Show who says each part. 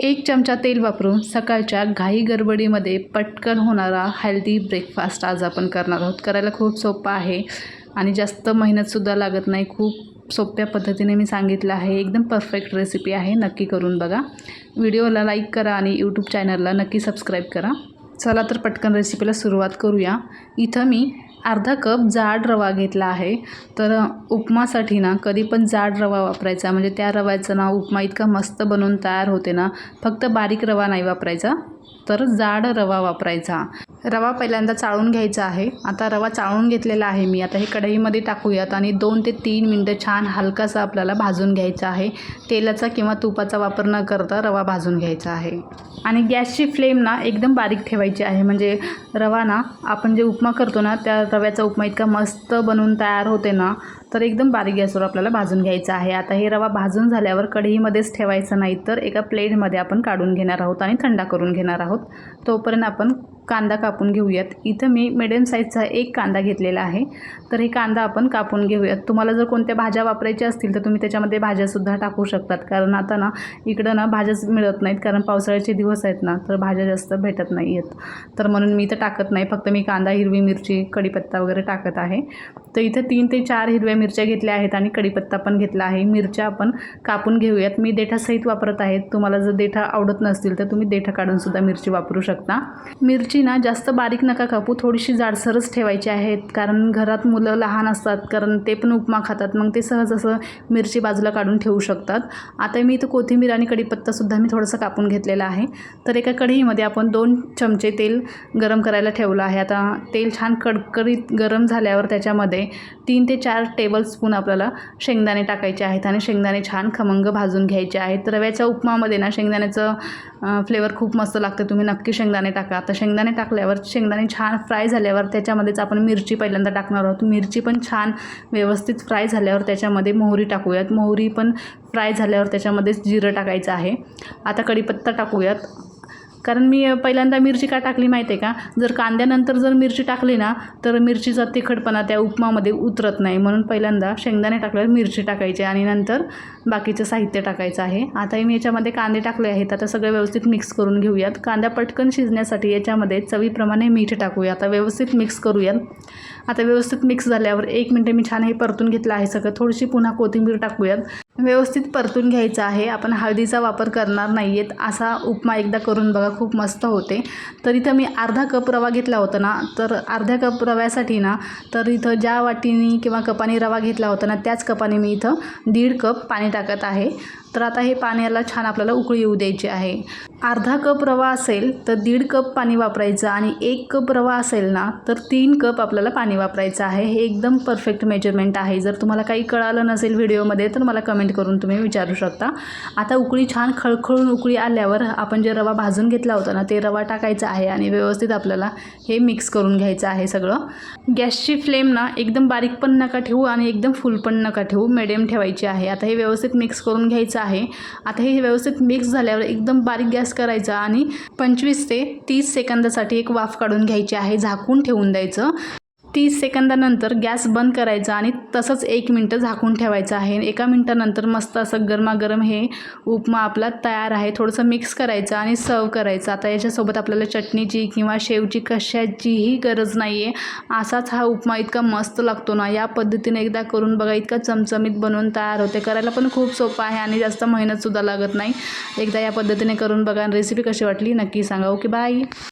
Speaker 1: एक चमचा तेल वापरून सकाळच्या घाई गडबडीमध्ये पटकन होणारा हेल्दी ब्रेकफास्ट आज आपण करणार आहोत. करायला खूप सोपं आहे आणि जास्त मेहनतसुद्धा लागत नाही. खूप सोप्या पद्धतीने मी सांगितलं आहे. एकदम परफेक्ट रेसिपी आहे. नक्की करून बघा. व्हिडिओला लाईक करा आणि यूट्यूब चॅनलला नक्की सबस्क्राईब करा. चला तर पटकन रेसिपीला सुरुवात करूया. इथं मी अर्धा कप जाड रवा घेतला आहे. तर उपमासाठी ना कधी पण जाड रवा वापरायचा. म्हणजे त्या रव्याचं ना उपमा इतका मस्त बनवून तयार होते ना फक्त बारीक रवा नाही वापरायचा. तर जाड रवा वापरायचा. रवा पहिल्यांदा चाळून घ्यायचा आहे. आता रवा चाळून घेतलेला आहे मी. आता हे कढईमध्ये टाकूयात आणि दोन ते तीन मिनटं छान हलकासा आपल्याला भाजून घ्यायचा आहे. तेलाचा किंवा तुपाचा वापर न करता रवा भाजून घ्यायचा आहे. आणि गॅसची फ्लेम ना एकदम बारीक ठेवायची आहे. म्हणजे रवा ना आपण जे उपमा करतो ना त्या रव्याचा उपमा इतका मस्त बनवून तयार होते ना तर एकदम बारीक गॅसवर आपल्याला भाजून घ्यायचा आहे. आता हे रवा भाजून झाल्यावर कढईमध्येच ठेवायचं नाही तर एका प्लेटमध्ये आपण काढून घेणार आहोत आणि थंडा करून घेणार आहोत. तोपर्यंत आपण कांदा कापून घेऊयात. इथं मी मिडियम साईजचा एक कांदा घेतलेला आहे. तर हे कांदा आपण कापून घेऊयात. तुम्हाला जर कोणत्या भाज्या वापरायच्या असतील तर तुम्ही त्याच्यामध्ये भाज्यासुद्धा टाकू शकतात. कारण आता ना इकडं ना भाज्याच मिळत नाहीत. कारण पावसाळ्याचे दिवस आहेत ना तर भाज्या जास्त भेटत नाही आहेत. तर म्हणून मी इथं टाकत नाही. फक्त मी कांदा हिरवी मिरची कढीपत्ता वगैरे टाकत आहे. तर इथं तीन ते चार हिरव्या मिरच्या घेतल्या आहेत आणि कढीपत्ता पण घेतला आहे. मिरच्या आपण कापून घेऊयात. मी देठासहित वापरत आहे. तुम्हाला जर देठा आवडत नसतील तर तुम्ही देठा काढूनसुद्धा मिरची वापरू शकता. मिरची ना जास्त बारीक नका कापू थोडीशी जाडसरच ठेवायची आहेत. कारण घरात मुलं लहान असतात कारण ते पण उपमा खातात. मग ते सहज असं मिरची बाजूला काढून ठेवू शकतात. आता मी इथं कोथिंबीर आणि कढीपत्तासुद्धा मी थोडंसं कापून घेतलेलं आहे. तर एका कढईमध्ये आपण दोन चमचे तेल गरम करायला ठेवलं आहे. आता तेल छान कडकडीत गरम झाल्यावर त्याच्यामध्ये तीन ते चार टेबलस्पून आपल्याला शेंगदाणे टाकायचे आहेत आणि शेंगदाणे छान खमंग भाजून घ्यायचे आहेत. रव्याच्या उपमामध्ये ना शेंगदाण्याचं फ्लेवर खूप मस्त लागतं. तुम्ही नक्की शेंगदाणे टाका. आता शेंगदाणे टाकल्यावर शेंगदाणे छान फ्राय झाल्यावर त्याच्यामध्येच आपण मिरची पहिल्यांदा टाकणार आहोत. मिरची पण छान व्यवस्थित फ्राय झाल्यावर त्याच्यामध्ये मोहरी टाकूयात. मोहरी पण फ्राय झाल्यावर त्याच्यामध्येच जिरं टाकायचं आहे. आता कढीपत्ता टाकूयात. कारण मी पहिल्यांदा मिरची का टाकली माहिती आहे का? जर कांद्यानंतर जर मिरची टाकली ना तर मिरचीचा तिखटपणा त्या उपमामध्ये उतरत नाही. म्हणून पहिल्यांदा शेंगदाणे टाकल्यावर मिरची टाकायची आणि नंतर बाकीचं साहित्य टाकायचं आहे. आता मी याच्यामध्ये कांदे टाकले आहेत. आता सगळं व्यवस्थित मिक्स करून घेऊयात. कांदा पटकन शिजण्यासाठी याच्यामध्ये चवीप्रमाणे मीठ टाकूया. आता व्यवस्थित मिक्स करूयात. आता व्यवस्थित मिक्स झाल्यावर एक मिनटं मी छान हे परतून घेतलं आहे सगळं. थोडीशी पुन्हा कोथिंबीर टाकूयात. व्यवस्थित परतून घ्यायचं आहे. आपण हळदीचा वापर करणार नाही आहेत असा उपमा एकदा करून बघा खूप मस्त होते. तर इथं मी अर्धा कप रवा घेतला होता ना तर अर्ध्या कप रव्यासाठी ना तर इथं ज्या वाटीने किंवा कपाने रवा घेतला होता ना त्याच कपाने मी इथं दीड कप पाणी टाकत आहे. तर आता हे पाण्याला छान आपल्याला उकळी येऊ द्यायची आहे. अर्धा कप रवा असेल तर दीड कप पाणी वापरायचं आणि एक कप रवा असेल ना तर तीन कप आपल्याला पाणी वापरायचं आहे. हे एकदम परफेक्ट मेजरमेंट आहे. जर तुम्हाला काही कळालं नसेल व्हिडिओमध्ये तर मला कमेंट कमेंट करून तुम्ही विचारू शकता. आता उकळी छान खळखळून उकळी आल्यावर आपण जे रवा भाजून घेतला होता ना ते रवा टाकायचा आहे आणि व्यवस्थित आपल्याला हे मिक्स करून घ्यायचं आहे सगळं. गॅसची फ्लेम ना एकदम बारीक पण नका ठेवू आणि एकदम फुल पण नका ठेवू मिडियम ठेवायची आहे. आता हे व्यवस्थित मिक्स करून घ्यायचं आहे. आता हे व्यवस्थित मिक्स झाल्यावर एकदम बारीक गॅस करायचा आणि पंचवीस ते तीस सेकंदासाठी एक वाफ काढून घ्यायची आहे झाकून ठेवून द्यायचं. तीस सेकंदानंतर गॅस बंद करायचा आणि तसंच एक मिनटं झाकून ठेवायचं आहे. एका मिनटानंतर मस्त असं गरमागरम हे उपमा आपला तयार आहे. थोडंसं मिक्स करायचं आणि सर्व करायचं. आता याच्यासोबत आपल्याला चटणीची किंवा शेवची कशाचीही गरज नाही आहे असाच हा उपमा इतका मस्त लागतो ना. या पद्धतीने एकदा करून बघा इतका चमचमीत बनवून तयार होते. करायला पण खूप सोपं आहे आणि जास्त मेहनतसुद्धा लागत नाही. एकदा या पद्धतीने करून बघा रेसिपी कशी वाटली नक्की सांगा. Okay bye